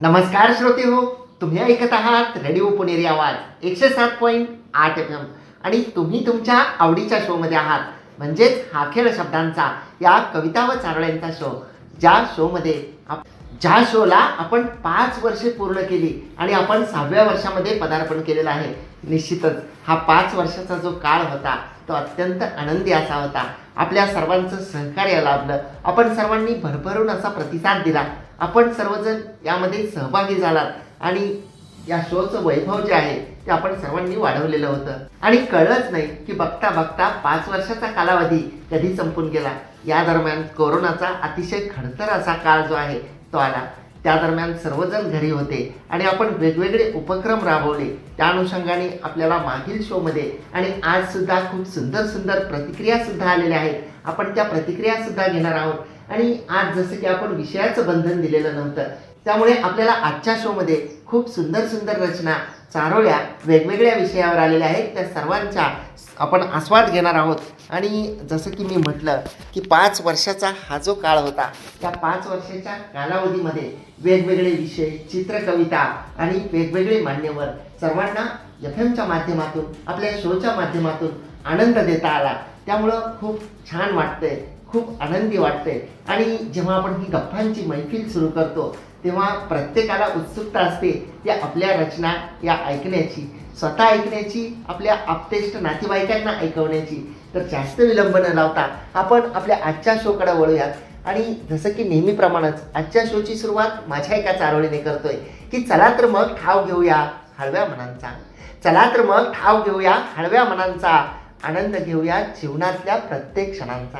नमस्कार श्रोते हो तुम्ही ऐकत आहात रेडिओ पुणेरी आवाज एकशे सात पॉईंट आठ एफ एम आणि तुम्ही तुमच्या आवडीच्या शोमध्ये आहात. म्हणजेच हा खेळ शब्दांचा या कविता व चारोळ्यांचा शो ज्या शोमध्ये आप ज्या शोला आपण पाच वर्षे पूर्ण केली आणि आपण सहाव्या वर्षामध्ये पदार्पण केलेलं आहे निश्चितच. हा पाच वर्षाचा जो काळ होता तो अत्यंत आनंदी असा होता. आपल्या सर्वांचं सहकार्य लाभलं. आपण सर्वांनी भरभरून असा प्रतिसाद दिला. आपण सर्वजण यामध्ये सहभागी झालात. आणि या शोचं वैभव जे आहे ते आपण सर्वांनी वाढवलेलं होतं. आणि कळलंच नाही की बघता बघता पाच वर्षाचा कालावधी कधी संपून गेला. या दरम्यान कोरोनाचा अतिशय खडतर असा काळ जो आहे तो आला. त्या दरम्यान सर्वजण घरी होते आणि आपण वेगवेगळे उपक्रम राबवले. त्या अनुषंगाने आपल्याला मागील शोमध्ये आणि आज सुद्धा खूप सुंदर सुंदर प्रतिक्रियासुद्धा आलेल्या आहेत. आपण त्या प्रतिक्रियासुद्धा घेणार आहोत. आणि आज जसं की आपण विषयाचं बंधन दिलेलं नव्हतं त्यामुळे आपल्याला आजच्या शोमध्ये खूप सुंदर सुंदर रचना चारोळ्या वेगवेगळ्या विषयावर आलेल्या आहेत. त्या सर्वांचा आपण आस्वाद घेणार आहोत. आणि जसं की मी म्हटलं की पाच वर्षाचा हा जो काळ होता त्या पाच वर्षाच्या कालावधीमध्ये वेगवेगळे विषय चित्रकविता आणि वेगवेगळे मान्यवर सर्वांना एफ एमच्या माध्यमातून आपल्या शोच्या माध्यमातून आनंद देता आला. त्यामुळं खूप छान वाटतंय खूप आनंदी वाटतंय. आणि जेव्हा आपण ही गप्पांची मैफिल सुरू करतो तेव्हा प्रत्येकाला उत्सुकता असते या आपल्या रचना या ऐकण्याची स्वतः ऐकण्याची आपल्या आपतेष्ट नातेवाईकांना ऐकवण्याची. तर जास्त विलंब न लावता आपण आपल्या आजच्या शोकडे वळूयात. आणि जसं की नेहमीप्रमाणेच आजच्या शोची सुरुवात माझ्या एका चारोळीने करतोय की चला तर मग ठाव घेऊया. हळव्या मनांचा. चला तर मग ठाव घेऊया हळव्या मनांचा. आनंद घेऊया जीवनातल्या प्रत्येक क्षणांचा.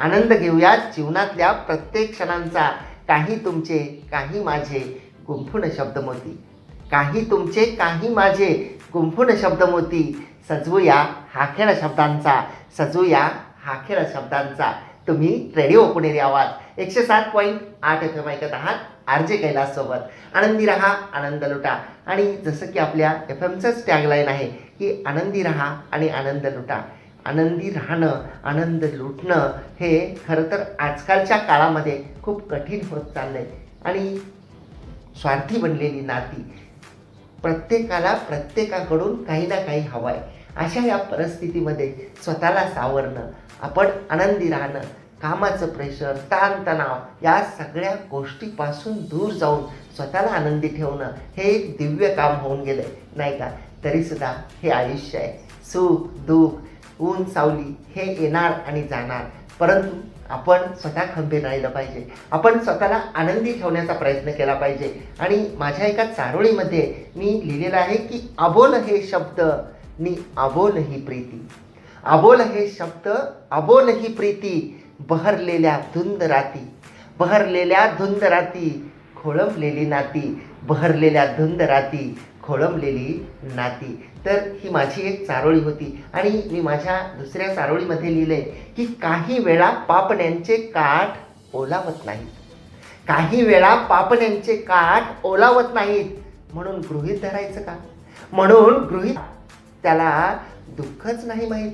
आनंद घेऊया जीवनातल्या प्रत्येक क्षणांचा. काही तुमचे काही माझे गुंफून शब्दमोती काही तुमचे काही माझे गुंफून शब्दमोती सजवूया हा शब्दांचा. सजवूया हा शब्दांचा. तुम्ही रेडिओ हो पुणेरी आवाज. एकशे सात पॉईंट आठ एफ एम ऐकत आहात. आर जे आनंदी रहा आनंद लुटा. आणि जसं की आपल्या एफ एमचंच टॅगलाईन आहे की आनंदी रहा आणि आनंद लुटा. आनंदी राहणं आनंद लुटणं हे खरं तर आजकालच्या काळामध्ये खूप कठीण होत चाललंय. आणि स्वार्थी बनलेली नाती प्रत्येकाला प्रत्येकाकडून काही ना काही हवं आहे अशा या परिस्थितीमध्ये स्वतःला सावरणं आपण आनंदी राहणं कामाचं प्रेशर ताणतणाव या सगळ्या गोष्टीपासून दूर जाऊन स्वतःला आनंदी ठेवणं हे एक दिव्य काम होऊन गेलं नाही का? तरीसुद्धा हे आयुष्य आहे. सुख दुःख ऊन सावली हे येणार आणि जाणार. परंतु आपण स्वतः खंबीर राहिलं पाहिजे आपण स्वतःला आनंदी ठेवण्याचा प्रयत्न केला पाहिजे. आणि माझ्या एका चारोळीमध्ये मी लिहिलेलं आहे की अबोल हे शब्द नि अबोल ही प्रीती. अबोल हे शब्द अबोल ही प्रीती. बहरलेल्या धुंद राती बहरलेल्या धुंद राती खोळंबलेली नाती बहरलेल्या धुंद राती खोळंबलेली नाती. तर ही माझी एक चारोळी होती आणि मी माझ्या दुसऱ्या चारोळीमध्ये लिहिले की काही वेळा पापण्यांचे काठ ओलावत नाहीत. काही वेळा पापण्यांचे काठ ओलावत नाहीत. म्हणून गृहीत धरायचं का? म्हणून गृहित त्याला दुःखच नाही माहीत.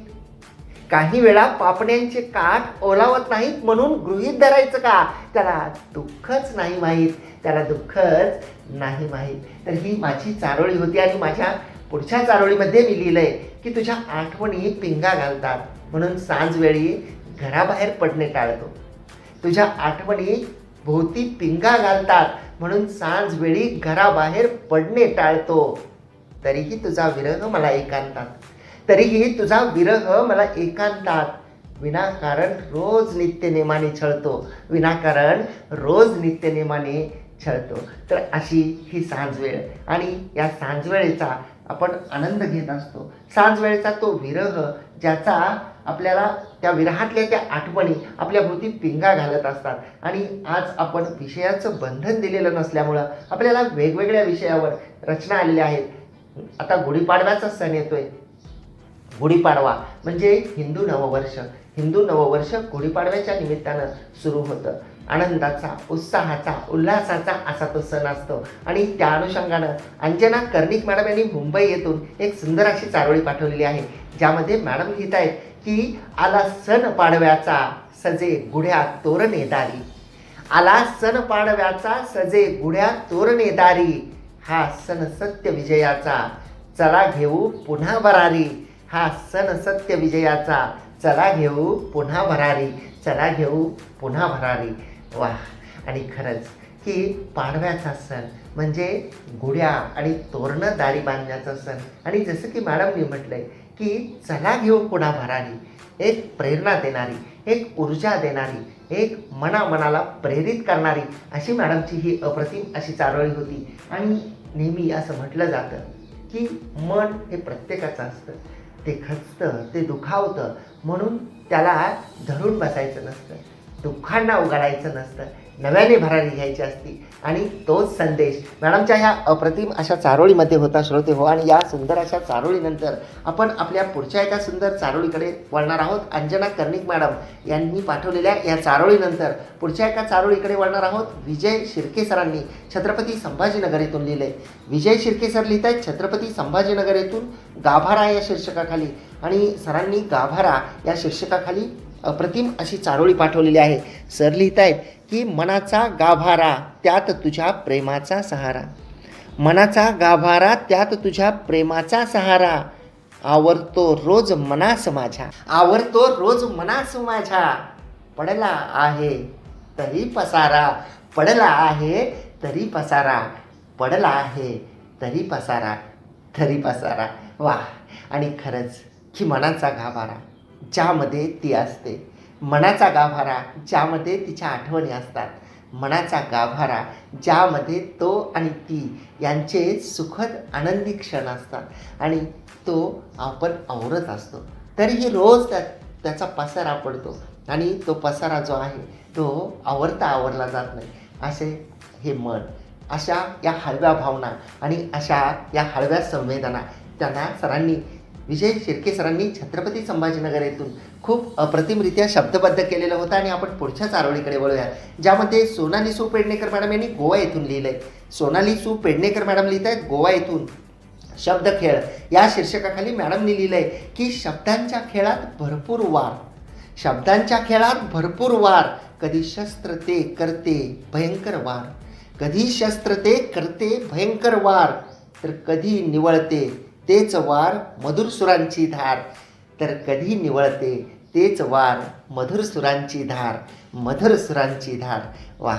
काही वेळा पापण्यांचे काठ ओलावत नाहीत म्हणून गृहीत धरायचं का? त्याला दुःखच नाही माहीत. त्याला दुःखच नाही माहीत. तर ही माझी चारोळी होती आणि माझ्या पुढच्या चारोळीमध्ये मी लिहिलंय की तुझ्या आठवणी पिंगा घालतात. म्हणून सांजवेळी घराबाहेर पडणे टाळतो. तुझ्या आठवणी भोवती पिंगा घालतात. म्हणून सांजवेळी घराबाहेर पडणे टाळतो. तरीही तुझा विरह मला एकांतात. तरीही तुझा विरह मला एकांतात. विनाकारण रोज नित्यनेमाने छळतो. विनाकारण रोज नित्यनेमाने छळतो. तर अशी ही सांजवेळ. आणि या सांजवेळेचा आपण आनंद घेत असतो. सांजवेळेचा तो विरह ज्याचा आपल्याला त्या विरहातल्या त्या आठवणी आपल्या भोवती पिंगा घालत असतात. आणि आज आपण विषयाचं बंधन दिलेलं नसल्यामुळं आपल्याला वेगवेगळ्या विषयावर रचना आलेल्या आहेत. आता गुढीपाडव्याचा सण येतोय. गुढीपाडवा म्हणजे हिंदू नववर्ष. हिंदू नववर्ष गुढीपाडव्याच्या निमित्तानं सुरू होतं. आनंदाचा उत्साहाचा उल्हासाचा असा तो सण असतो. आणि त्या अनुषंगानं अंजना कर्णिक मॅडम यांनी मुंबई येथून एक सुंदर अशी चारोळी पाठवलेली आहे. ज्यामध्ये मॅडम लिहित आहेत की आला सण पाडव्याचा सजे गुढ्या तोरणे दारी. आला सण पाडव्याचा सजे गुढ्या तोरणे दारी. हा सण सत्य विजयाचा चला घेऊ पुन्हा बरारी हा सण सत्य विजयाचा. चला घेऊ पुन्हा भरारी. चला घेऊ पुन्हा भरारी. वा. आणि खरंच की पाडव्याचा सण म्हणजे गुढ्या आणि तोरणं दारी बांधण्याचा सण. आणि जसं की मॅडमनी म्हटलंय की चला घेऊ पुन्हा भरारी. एक प्रेरणा देणारी एक ऊर्जा देणारी एक मनामनाला प्रेरित करणारी अशी मॅडमची ही अप्रतिम अशी चारोळी होती. आणि नेहमी असं म्हटलं जातं की मन हे प्रत्येकाचं असतं. ते खचतं ते दुखावतं. म्हणून त्याला धरून बसायचं नसतं. दुःखांना उघडायचं नसतं. नव्याने भरारी घ्यायची असती. आणि तोच संदेश मॅडमच्या ह्या अप्रतिम अशा चारोळीमध्ये होता श्रोते हो. आणि या सुंदर अशा चारोळीनंतर आपण आपल्या पुढच्या एका सुंदर चारोळीकडे वळणार आहोत. अंजना कर्णिक मॅडम यांनी पाठवलेल्या या चारोळीनंतर पुढच्या एका चारोळीकडे वळणार आहोत. विजय शिर्के सरांनी छत्रपती संभाजीनगर येथून लिहिले. विजय शिर्के सर लिहित आहेत छत्रपती संभाजीनगर येथून गाभारा या शीर्षकाखाली. आणि सरांनी गाभारा या शीर्षकाखाली अप्रतिम अशी चारोळी पाठवलेली आहे. सर लिहित आहेत की मनाचा गाभारा त्यात तुझ्या प्रेमाचा सहारा. मनाचा गाभारा त्यात तुझ्या प्रेमाचा सहारा. आवरतो रोज मनास माझ्या. आवरतो रोज मनास माझ्या. पडला आहे तरी पसारा. पडला आहे तरी पसारा. पडला आहे तरी पसारा. तरी पसारा. वा आणि खरंच की मनाचा गाभारा. ज्यामध्ये ती असते. मनाचा गाभारा ज्यामध्ये तिच्या आठवणी असतात. मनाचा गाभारा ज्यामध्ये तो आणि ती यांचे सुखद आनंदी क्षण असतात आणि तो आपण आवरत असतो. तरीही रोज त्या त्याचा पसारा पडतो आणि तो पसारा जो आहे तो आवरता आवरला जात नाही. असे हे मन अशा या हळव्या भावना आणि अशा या हळव्या संवेदना त्यांना सरांनी विजय शिर्के सरांनी छत्रपती संभाजीनगर येथून खूप अप्रतिमरित्या शब्दबद्ध केलेलं होतं आणि आपण पुढच्या चारोळीकडे वळूया. ज्यामध्ये सोनाली सू पेडणेकर मॅडम यांनी गोवा येथून लिहिलं आहे सोनाली सू पेडणेकर मॅडम लिहित आहेत गोवा येथून. शब्द खेळ. या शीर्षकाखाली मॅडमनी लिहिलं आहे की शब्दांच्या खेळात भरपूर वार. शब्दांच्या खेळात भरपूर वार. कधी शस्त्र ते करते भयंकर वार. कधी शस्त्र ते करते भयंकर वार. तर कधी निवळते तेच वार मधुर सुरांची धार. तर कधी निवळते तेच वार मधुर सुरांची धार मधुर सुरांची धार. वा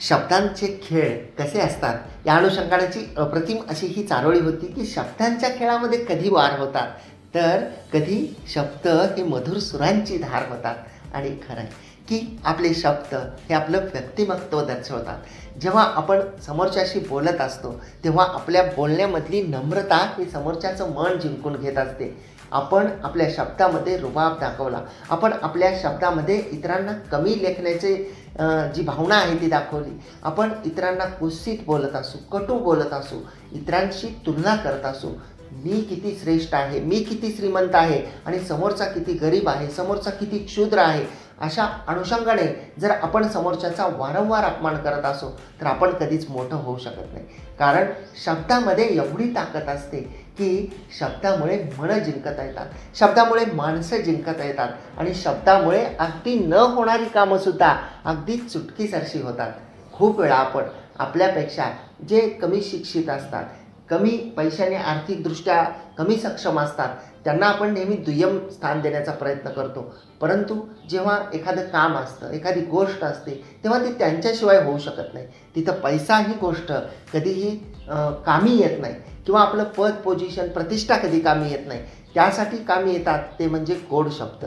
शब्दांचे खेळ कसे असतात? या अनुषंगाची अप्रतिम अशी ही चारोळी होती की शब्दांच्या खेळामध्ये कधी वार होतात? तर कधी शब्द हे मधुर सुरांची धार होतात. आणि खरं आहे की आपले शब्द हे आपलं व्यक्तिमत्व दर्शवतात. जेव्हा आपण समोरच्याशी बोलत असतो तेव्हा आपल्या बोलण्यामधली नम्रता ही समोरच्याचं मन जिंकून घेत असते. आपण आपल्या शब्दामध्ये रुबाब दाखवला. आपण आपल्या शब्दामध्ये इतरांना कमी लेखण्याचे जी भावना आहे ती दाखवली. आपण इतरांना कुस्सीत बोलत असू कटू बोलत असू इतरांशी तुलना करत असू मी किती श्रेष्ठ आहे मी किती श्रीमंत आहे आणि समोरचा किती गरीब आहे समोरचा किती क्षुद्र आहे अशा अनुषंगाने जर आपण समोरच्याचा वारंवार अपमान करत असो तर आपण कधीच मोठं होऊ शकत नाही. कारण शब्दामध्ये एवढी ताकद असते की शब्दामुळे मनं जिंकता येतात शब्दामुळे माणसं जिंकता येतात आणि शब्दामुळे अगदी न होणारी कामंसुद्धा अगदी चुटकीसरशी होतात. खूप वेळा आपण आपल्यापेक्षा जे कमी शिक्षित असतात कमी पैशाने आर्थिकदृष्ट्या कमी सक्षम असतात त्यांना आपण नेहमी दुय्यम स्थान देण्याचा प्रयत्न करतो. परंतु जेव्हा एखादं काम असतं एखादी गोष्ट असते तेव्हा ती त्यांच्याशिवाय होऊ शकत नाही. तिथं पैसा ही गोष्ट कधीही कामी येत नाही किंवा आपलं पद पोझिशन प्रतिष्ठा कधी कामी येत नाही. त्यासाठी कामी येतात ते म्हणजे गोड शब्द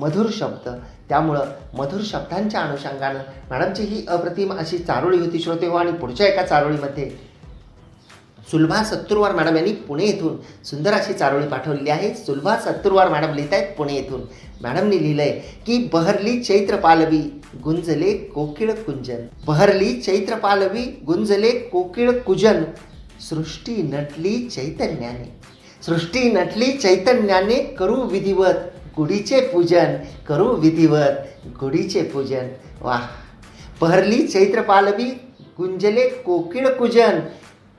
मधुर शब्द. त्यामुळं मधुर शब्दांच्या अनुषंगानं मॅडमची ही अप्रतिम अशी चारोळी होती श्रोते हो आणि पुढच्या एका चारोळीमध्ये सुलभा सत्तुरवार मॅडम यांनी पुणे येथून सुंदर अशी चारोळी पाठवलेली आहे. सुलभा सत्तुरवार मॅडम लिहित आहेत पुणे येथून. मॅडमनी लिहिलं आहे की बहरली चैत्र पालवी गुंजले कोकिळ कुंजन. बहरली चैत्र पालवी गुंजले कोकिळ कुजन. सृष्टी नटली चैतन्याने. सृष्टी नटली चैतन्याने करू विधिवत गुढीचे पूजन. करू विधिवत गुढीचे पूजन. वाह! बहरली चैत्र पालवी गुंजले कोकिळ कुजन.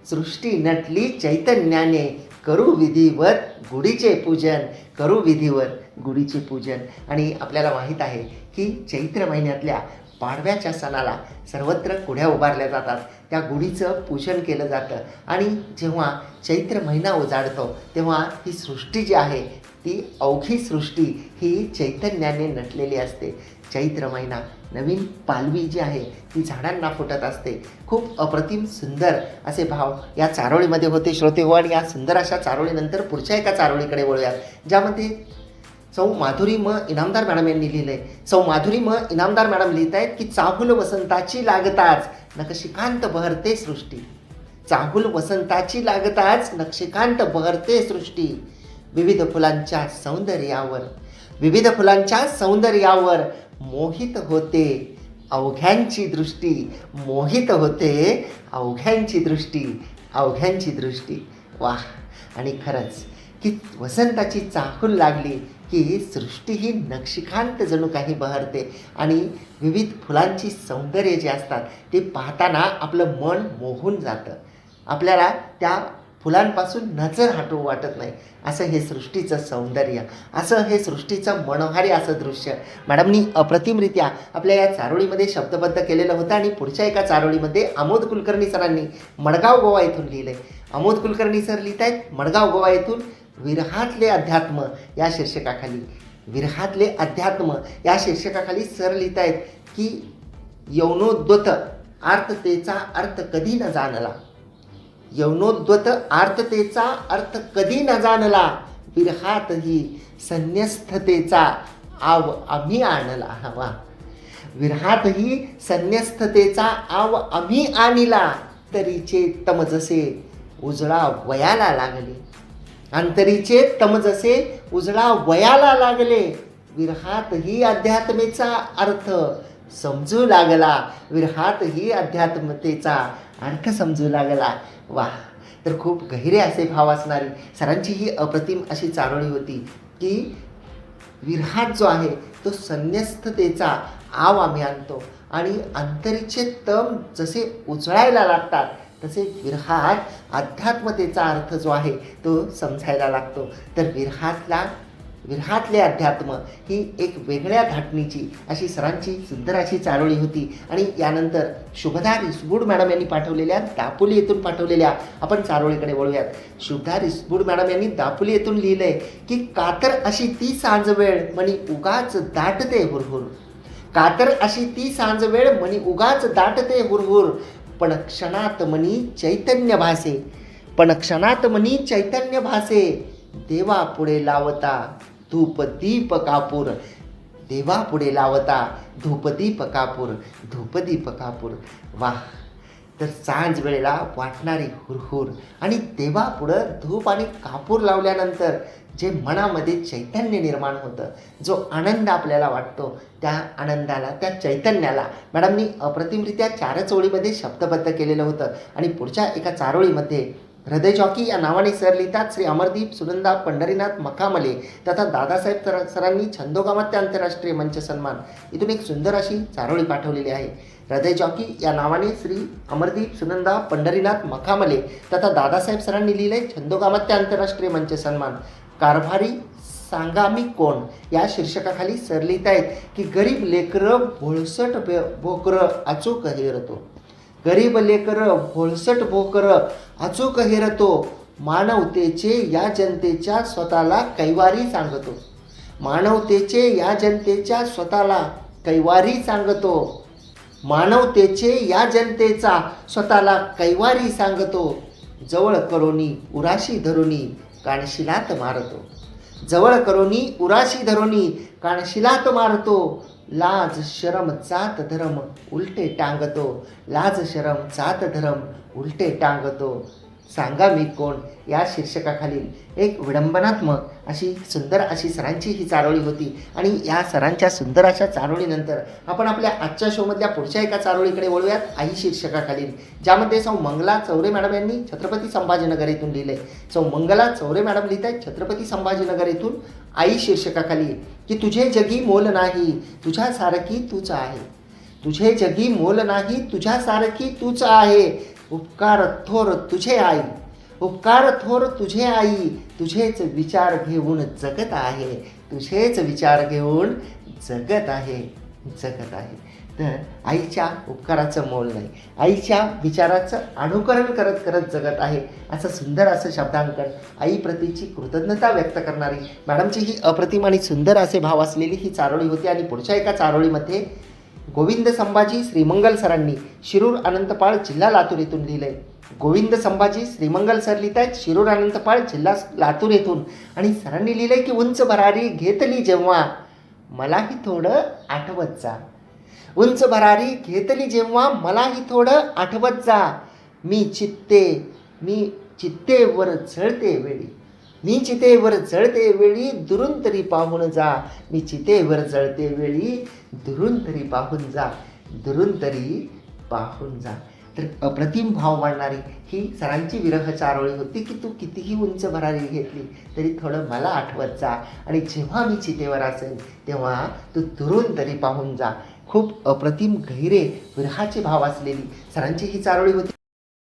सृष्टी नटली चैतन्याने. करू विधिवत गुढीचे पूजन करू विधिवत गुढीचे पूजन. आणि आपल्याला माहीत आहे की चैत्र महिन्यातल्या पाडव्याच्या सणाला सर्वत्र गुढ्या उभारल्या जातात. त्या गुढीचं पूजन केलं जातं. आणि जेव्हा चैत्र महिना उजाडतो तेव्हा ही सृष्टी जी आहे ती अवघी सृष्टी ही चैतन्याने नटलेली असते. चैत्र महिना. नवीन पालवी जी आहे ती झाडांना फुटत असते. खूप अप्रतिम सुंदर असे भाव या चारोळीमध्ये होते. श्रोते हो आणि या सुंदर अशा चारोळीनंतर पुढच्या एका चारोळीकडे वळूयात. ज्यामध्ये सौ माधुरी म इनामदार मॅडम यांनी लिहिले सौ माधुरी म इनामदार मॅडम लिहित आहेत की चाहुल वसंताची लागताच नकशिकांत बहरते सृष्टी. चाहुल वसंताची लागताच नक्षिकांत बहरते सृष्टी. विविध फुलांच्या सौंदर्यावर विविध फुलांच्या सौंदर्यावर मोहित होते. अवघ्यांची दृष्टी मोहित होते. अवघ्यांची दृष्टी अवघ्यांची दृष्टी. वा आणि खरंच की वसंताची चाहूल लागली की सृष्टी ही नक्षिकांत जणू काही बहरते. आणि विविध फुलांची सौंदर्य जे असतात ते पाहताना आपलं मन मोहून जातं. आपल्याला त्या फुलांपासून नजर हटवू वाटत नाही. असं हे सृष्टीचं सौंदर्य असं हे सृष्टीचं मनोहारी असं दृश्य. मॅडमनी अप्रतिमरित्या आपल्या या चारोळीमध्ये शब्दबद्ध केलेलं होतं आणि पुढच्या एका चारोळीमध्ये आमोद कुलकर्णी सरांनी मडगाव गोवा येथून लिहिलं आहे आमोद कुलकर्णी सर लिहित आहेत मडगाव गोवा येथून विरहातले अध्यात्म या शीर्षकाखाली. विरहातले अध्यात्म या शीर्षकाखाली सर लिहित आहेत की यौनोद्वत आर्ततेचा अर्थ कधी न जाणला. यौनोद्वत आर्ततेचा अर्थ कधी न जाणला? विरहातही संन्यस्थतेचा आव आम्ही आणला हवा. विरहातही संन्यस्थतेचा आव आम्ही आणला तरीचे तमजसे उजळा वयाला लागले. अंतरीचे तमजसे उजळा वयाला लागले. विरहात ही अध्यात्मेचा अर्थ समजू लागला. विरहात ही अध्यात्मतेचा अर्थ समजू लागला. वा तर खूप गहिरे असे भाव असणारी सरांची ही अप्रतिम अशी चारोळी होती की विरहात जो आहे तो संन्यस्ततेचा आव आम्ही आणतो आणि अंतरीचे तम जसे उजळायला लागतात तसे विरहात अध्यात्मतेचा अर्थ जो आहे तो समजायला लागतो. तर विरहातला विरहातले अध्यात्म ही एक वेगळ्या धाटणीची अशी सरांची सुंदर अशी चारोळी होती. आणि यानंतर शुभदा रिसबूड मॅडम यांनी पाठवलेल्या दापोली येथून पाठवलेल्या आपण चारोळीकडे वळूयात. शुभदा रिसबूड मॅडम यांनी दापोली येथून लिहिलंय की कातर अशी ती सांज वेळ म्हणी उगाच दाटते हुरहुर. कातर अशी ती सांज वेळ म्हणी उगाच दाटते हुरहुर. पण क्षणात म्हणी चैतन्य भासे. पण क्षणात म्हणी चैतन्य भासे. देवा पुढे लावता धूपदीप कापूर देवा पुढे लावता धूपदीप कापूर धूपदीप कापूर वा तर सांज वेळेला वाटणारी हुरहुर आणि देवापुढं धूप आणि कापूर लावल्यानंतर जे मनामध्ये चैतन्य निर्माण होतं जो आनंद आपल्याला वाटतो त्या आनंदाला त्या चैतन्याला. मॅडमनी अप्रतिमरित्या चारच ओळीमध्ये शब्दबद्ध केलेलं होतं आणि पुढच्या एका चारोळीमध्ये हृदय चॉकी या नावाने सर लिहितात श्री अमरदीप सुनंदा पंढरीनाथ मखामले तथा दादासाहेब सर सरांनी छंदोगामात्य आंतरराष्ट्रीय मंच सन्मान. इथून एक सुंदर अशी चारोळी पाठवलेली आहे. हृदय चॉकी या नावाने श्री अमरदीप सुनंदा पंढरीनाथ मखामले तथा दादासाहेब सरांनी लिहिले छंदोगामात्य आंतरराष्ट्रीय मंच सन्मान. कारभारी सांगा मी कोण? या शीर्षकाखाली सर लिहित आहेत की गरीब लेकरं भोळसट भोकर भोकरं अचूक हेरतो गरीब लेकरं भोळसट भोकर अचूक हेरतो मानवतेचे या जनतेच्या स्वतःला कैवारी सांगतो. मानवतेचे या जनतेच्या स्वतःला कैवारी सांगतो. मानवतेचे या जनतेचा स्वतःला कैवारी सांगतो. जवळ करोनी उराशी धरुनी कानशिलात मारतो. जवळ करोनी उराशी धरोनी कानशिलात मारतो. लाज शरम जात धरम उलटे टांगतो. लाज शरम जात धरम उलटे टांगतो. सांगा मी कोण? या शीर्षकाखालील एक विडंबनात्मक अशी सुंदर अशी सरांची ही चारोळी होती. आणि या सरांच्या सुंदर अशा चारोळीनंतर आपण आपल्या आजच्या शोमधल्या पुढच्या एका चारोळीकडे वळूयात आई शीर्षकाखालील. ज्यामध्ये सौ मंगला चौरे मॅडम यांनी छत्रपती संभाजीनगर येथून लिहिले. सौ मंगला चौरे मॅडम लिहित आहेत छत्रपती संभाजीनगर येथून आई शीर्षकाखाली की तुझे जगी मोल नाही तुझ्यासारखी तूच आहे. तुझे जगी मोल नाही तुझ्यासारखी तूच आहे. उपकार थोर तुझे आई. उपकार थोर तुझे आई. तुझेच विचार घेऊन जगत आहे. तुझेच विचार घेऊन जगत आहे. जगत आहे. तर आईच्या उपकाराचं मोल नाही. आईच्या विचाराचं अनुकरण करत करत जगत आहे. असं सुंदर असं शब्दांकन आईप्रतीची कृतज्ञता व्यक्त करणारी. मॅडमची ही अप्रतिम आणि सुंदर असे भाव असलेली ही चारोळी होती आणि पुढच्या एका चारोळीमध्ये गोविंद संभाजी श्रीमंगल सरांनी शिरूर अनंतपाळ जिल्हा लातूर येथून लिहिलंय गोविंद संभाजी श्रीमंगल सर लिहित आहेत शिरूर अनंतपाळ जिल्हा लातूर येथून. आणि सरांनी लिहिलंय की उंच भरारी घेतली जेव्हा मलाही थोडं आठवत जा. उंच भरारी घेतली जेव्हा मलाही थोडं आठवत जा. मी चित्ते मी चित्तेवर झळते वेळी. मी चितेवर जळते वेळी दुरून तरी पाहून जा. मी चितेवर जळते वेळी दुरून तरी पाहून जा. दुरून तरी पाहून जा. तर अप्रतिम भाव मांडणारी ही सरांची विरह चारोळी होती की तू कितीही उंच भरारी घेतली तरी थोडं मला आठवत जा. आणि जेव्हा मी चितेवर असेल तेव्हा तू दुरून तरी पाहून जा. खूप अप्रतिम गहिरे विरहाचे भाव असलेली सरांची ही चारोळी होती.